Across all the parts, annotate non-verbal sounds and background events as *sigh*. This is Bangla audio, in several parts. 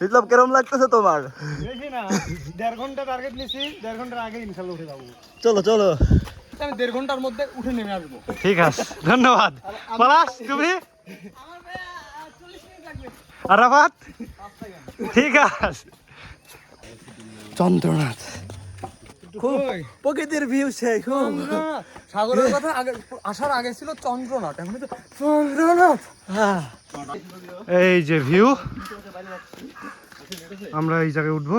বিপ্লব কেরম লাগতেছে তোমার বেশি না দেড় ঘণ্টা টার্গেট নিছি দেড় ঘণ্টার আগে ইনশাল্লাহ উঠে যাব চলো চলো আমি দেড় ঘণ্টার মধ্যে উঠে নেমে আসব ঠিক আছে ধন্যবাদ পলাশ তুমি আরাফাত ঠিক আছে চন্দ্রনাথ। খুব প্রকৃতির ভিউ সেই খুব। সাগরের কথা আগে আসার আগে ছিল চন্দ্রনাথ এখন তো চন্দ্রনাথ। হ্যাঁ। এই যে ভিউ আমরা এই জায়গায় উঠবো।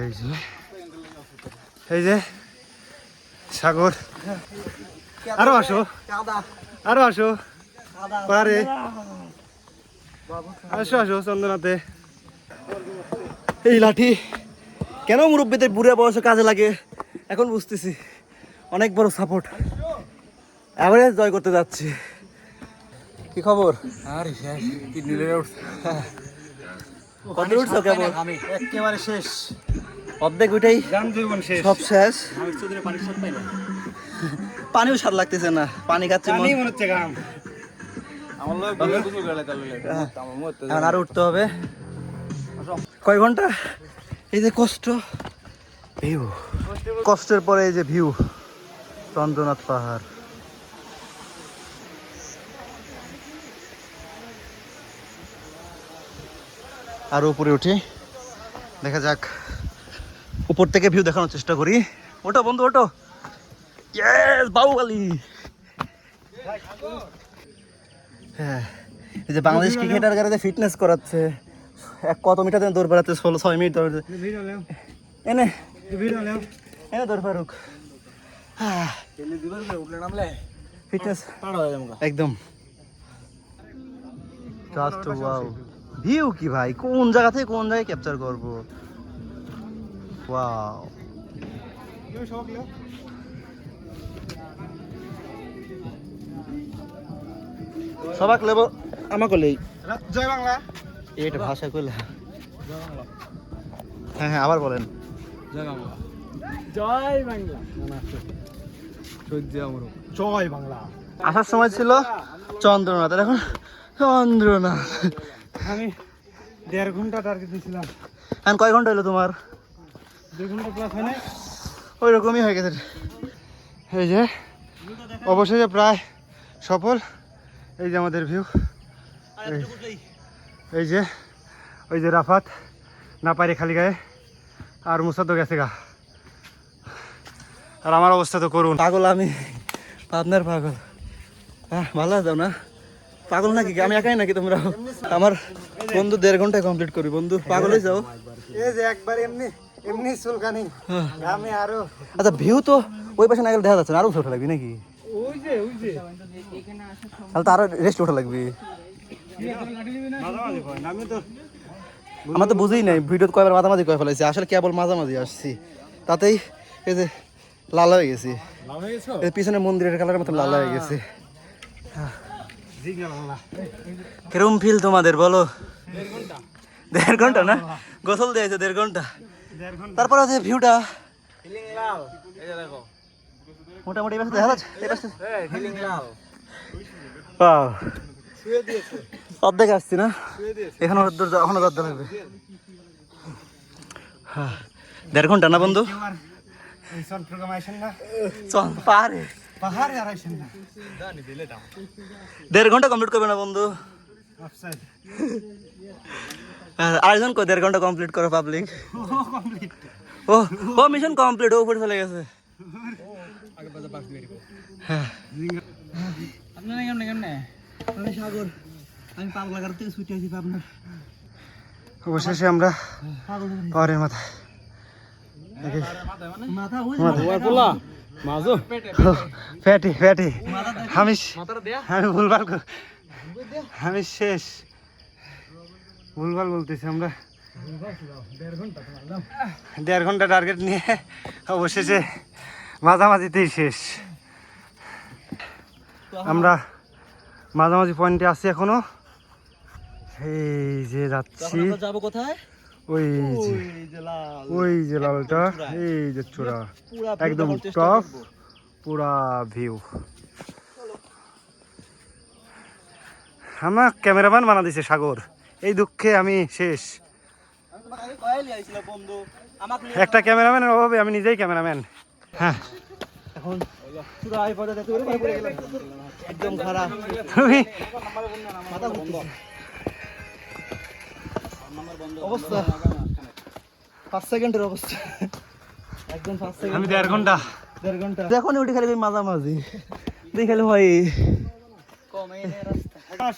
এই যে এই যে সাগর। আরও আসো। আরও আসো। পারে। আসো আসো চন্দনাতে এই লাঠি কেন মুরব্বীদের বুড়ে বয়সে কাজে লাগে? এখন বুঝতেছি। অনেক বড় সাপোর্ট অ্যাভারেজ জয় করতে যাচ্ছি। কি খবর? আরে শেষ কিডনি লেগে উঠছে। কত উঠছো কেমন আমি একেবারে শেষ। অর্ধেক শেষ। সব শেষ। পানিও স্বাদ লাগতেছে না। পানি খাচ্ছি মন- মনে হচ্ছে গাম আমার এখন আরও উঠতে হবে। কয় ঘণ্টা? এই যে কষ্ট। ভিউ। কষ্টের পরে এই যে ভিউ। চন্দ্রনাথ পাহাড়। আরও উপরে উঠি। দেখা যাক। উপর থেকে ভিউ দেখানোর চেষ্টা করি। ওটো বন্ধু ওটো। ইয়েস বাহুবালি হ্যাঁ। এই যে বাংলাদেশ ক্রিকেটার গাড়িতে ফিটনেস করাচ্ছে। এক কত মিটার দৌড় বেড়াচ্ছে ষোলো ছয় মিনিট দৌড় এনে। এনে দৌড় ফারুক ফিটনেস একদম। জাস্ট ওয়াও ভিউ কি ভাই? কোন জায়গা থেকে কোন জায়গায় ক্যাপচার করব? ওয়াও সবাক লেব আমাকে লেই। জয় বাংলা। এটা ভাষা কইলে হ্যাঁ হ্যাঁ আবার বলেন। জয় বাংলা। জয় বাংলা সহ্য আমার জয় বাংলা। আসার সময় ছিল চন্দ্রনাথ আর এখন চন্দ্রনাথ। আমি দেড় ঘণ্টা টার্গেট দিয়েছিলাম এখন কয় ঘণ্টা হলো তোমার? দুই ঘণ্টা প্লাস হয় না ওই রকমই হয়ে গেছে। এই যে অবশেষে প্রায় সফল। এই যে আমাদের ভিউ এই যে ওই যে রাফাত না পারে খালি গায়ে আর মুসাদ গেছে গা। আর আমার অবস্থা তো করুন। পাগল আমি আপনার পাগল। হ্যাঁ ভালো আছো না? পাগল নাকি? আমি একাই নাকি তোমরা? আমার বন্ধু দেড় ঘন্টায় কমপ্লিট করবি বন্ধু পাগল হয়ে যাও। এই যে একবার এমনি এমনি চুলকানি। আমি আরও আচ্ছা ভিউ তো ওই পাশে না গেলে দেখা যাচ্ছে না। আরও ওঠা লাগবে নাকি? ওই যে ওই যে। তাহলে তো আরও রেস্ট ওঠা লাগবে। আমার তো বুঝেই নাই ভিডিও কয়বার মাঝামাঝি কয়ে ফেলাইছি আসলে কেবল মাঝামাঝি আসছি। তাতেই এই যে লাল হয়ে গেছি। পিছনে মন্দিরের কালারের মতো লাল হয়ে গেছে। কিরম ফিল তোমাদের বলো? দেড় ঘণ্টা না? গোসল দিয়েছে দেড় ঘণ্টা। তারপরে হচ্ছে ভিউটা মোটামুটি দেখা যাচ্ছে অর্ধেক আসছি না। এখনও দূর যা- এখনও দরকার লাগবে। হ্যাঁ, দেড় ঘণ্টা না বন্ধু? চল পাহাড়ে। আর আইছেন না জানি দিলে দাও দেড় ঘণ্টা কমপ্লিট করবে না বন্ধু? আর আরেকজন কই দেড় ঘণ্টা কমপ্লিট করো পাবলিক ও ও মিশন কমপ্লিট ও উপরে চলে গেছে। হ্যাঁ। আপনারা কেমনে কেমনে? সাগর। আমি পাগলা ঘর থেকে ছুটে আসি আপনার অবশেষে আমরা পাহাড়ের মাথায়। মাথা পোলা মাজো। Fatty fatty. আমি আমি ভুলভাল আমি শেষ। ভুলভাল বলতেছি আমরা। দেড় ঘণ্টা দেড় ঘণ্টা টার্গেট নিয়ে অবশেষে মাঝামাঝিতেই শেষ। আমরা মাঝামাঝি পয়েন্টে আছি এখনও। এই যে যাচ্ছি। যাব কোথায়? ওই যে ওই যে লালটা এই যে চূড়া। একদম টপ পুরা ভিউ। আমার ক্যামেরাম্যান বানা দিছে সাগর। এই দুঃখে আমি শেষ। একটা ক্যামেরাম্যানের অভাবে আমি নিজেই ক্যামেরাম্যান। হ্যাঁ। এখন তুমি অবস্থা। পাঁচ সেকেন্ডের অবস্থা। একদম পাঁচ সেকেন্ড আমি দেড় ঘণ্টা। দেড় ঘণ্টা। দেখো উঠে খালি মাঝামাঝি। দেখি খালি ভাই।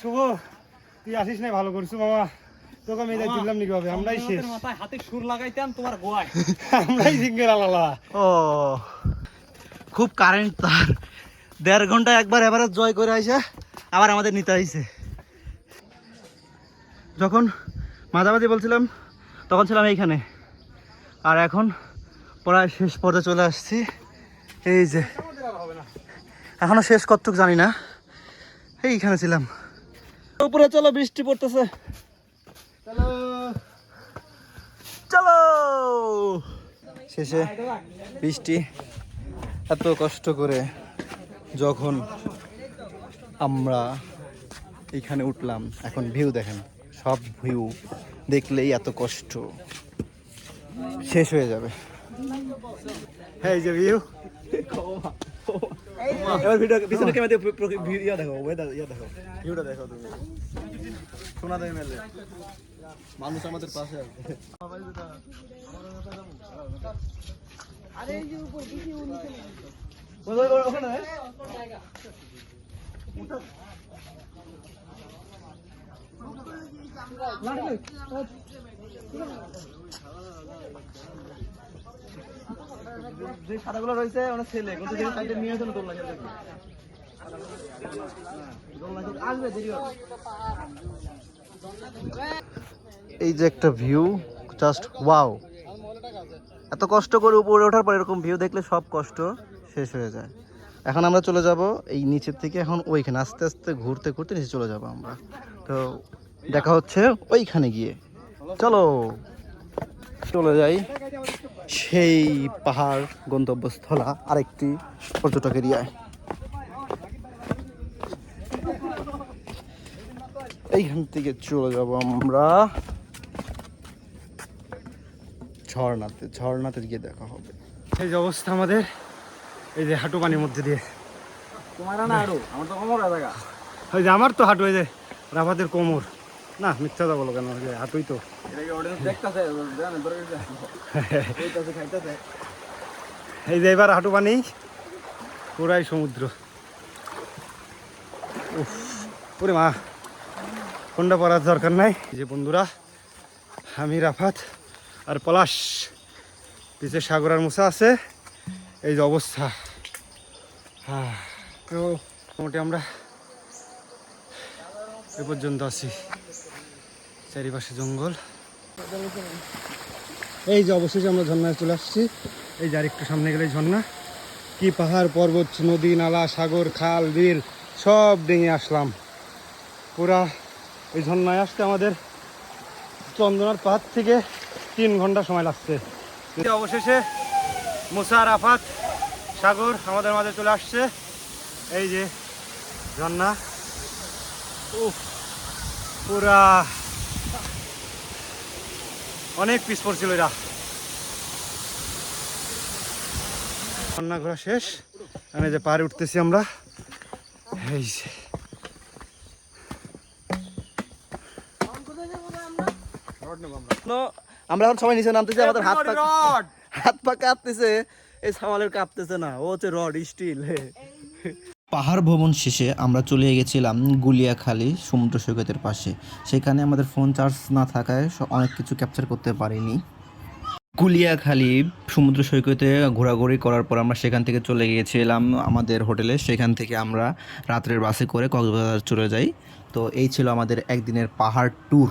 শুভ। তুই আসিস নাই ভালো করছ বাবা তোকে আমি এটা দিলাম নি কবে আমরাই শেষ। মাথায় হাতে সুর লাগাইতাম তোমার গোয়ায়। *laughs* আমরাই সিঙ্গেল আলালা ও খুব কারেন্ট তার। দেড় ঘণ্টা একবার এবারে জয় করে আইসে আবার আমাদের নিতে আইছে যখন মাঝামাঝি বলছিলাম, তখন ছিলাম এইখানে। আর এখন প্রায় শেষ পর্যায়ে চলে আসছি। এই যে, এখনও শেষ কতটুক জানি না, এইখানে ছিলাম। উপরে চলো, বৃষ্টি পড়তেছে। চলো। চলো। শেষে বৃষ্টি, এত কষ্ট করে যখন আমরা এখানে উঠলাম, এখন ভিউ দেখেন, সব ভিউ দেখলেই এত কষ্ট। শেষ হয়ে যাবে। এই যে ভিউ এবার ভিডিও পিছনে ক্যামেরা দিয়ে ভিডিও দেখো ওয়েদার ইয়া দেখো ভিউটা দেখো তুমি। শোনা দেবে মেলে। মানুষ আমাদের পাশে আছে। ওখানে। যে রয়েছে ছেলে। কিন্তু আসবে, দেরি। এই যে একটা ভিউ জাস্ট ওয়াও এত কষ্ট করে উপরে ওঠার পর এরকম ভিউ দেখলে সব কষ্ট শেষ হয়ে যায়। এখন আমরা চলে যাব এই নিচের থেকে, এখন ওইখানে আস্তে আস্তে ঘুরতে ঘুরতে নিচে চলে যাব আমরা। তো দেখা হচ্ছে ওইখানে গিয়ে। চলো। চলে যাই সেই পাহাড় গন্তব্যস্থলা, আরেকটি পর্যটক এরিয়ায় এইখান থেকে চলে যাব আমরা। ঝর্ণাতে ঝর্ণাতে গিয়ে দেখা হবে। এই অবস্থা আমাদের। এই যে হাঁটু পানির মধ্যে দিয়ে। তোমার না আমার তো কমর জায়গা ওই যে আমার তো হাঁটু এই যে রাফাতের কোমর। না মিথ্যা দা বলো কেন? হাঁটুই তো। এই যে এবার হাঁটু পানি পুরাই সমুদ্র। ওরে মা কোনটা পড়ার দরকার নাই? যে বন্ধুরা আমি রাফাত আর পলাশ। পিছে সাগরার মুসা আছে। এই যে অবস্থা। হ্যাঁ তো মোটামুটি আমরা এ পর্যন্ত আছি। চারিপাশে জঙ্গল। এই যে অবশেষে আমরা ঝর্ণায় চলে আসছি। এই যে আরেকটু সামনে গেলে ঝর্ণা। কি পাহাড়, পর্বত, নদী, নালা, সাগর, খাল বিল সব ডিঙে আসলাম। পুরা এই ঝর্ণায় আসতে আমাদের চন্দনার পাহাড় থেকে তিন ঘণ্টা সময় লাগছে। অবশেষে মুসা রাফাত সাগর আমাদের মাঝে চলে আসছে। এই যে ঝর্ণা। উফ পুরা। অনেক পিস পড়ছিল এরা। রান্না ঘোরা শেষ। আমি যে পাহাড়ে উঠতেছি আমরা। এই যে। আমরা এখন সবাই নিচে নামতেছি আমাদের হাত হাত পা কাঁপতেছে, এই সামালের কাঁপতেছে না, ও হচ্ছে রড স্টিল পাহাড় ভ্রমণ শেষে আমরা চলে গেছিলাম গুলিয়াখালী সমুদ্র সৈকতের পাশে। সেখানে আমাদের ফোন চার্জ না থাকায় অনেক কিছু ক্যাপচার করতে পারিনি। গুলিয়াখালী সমুদ্র সৈকতে ঘোরাঘুরি করার পর আমরা সেখান থেকে চলে গিয়েছিলাম আমাদের হোটেলে। সেখান থেকে আমরা রাত্রের বাসে করে কক্সবাজার চলে যাই। তো এই ছিল আমাদের একদিনের পাহাড় ট্যুর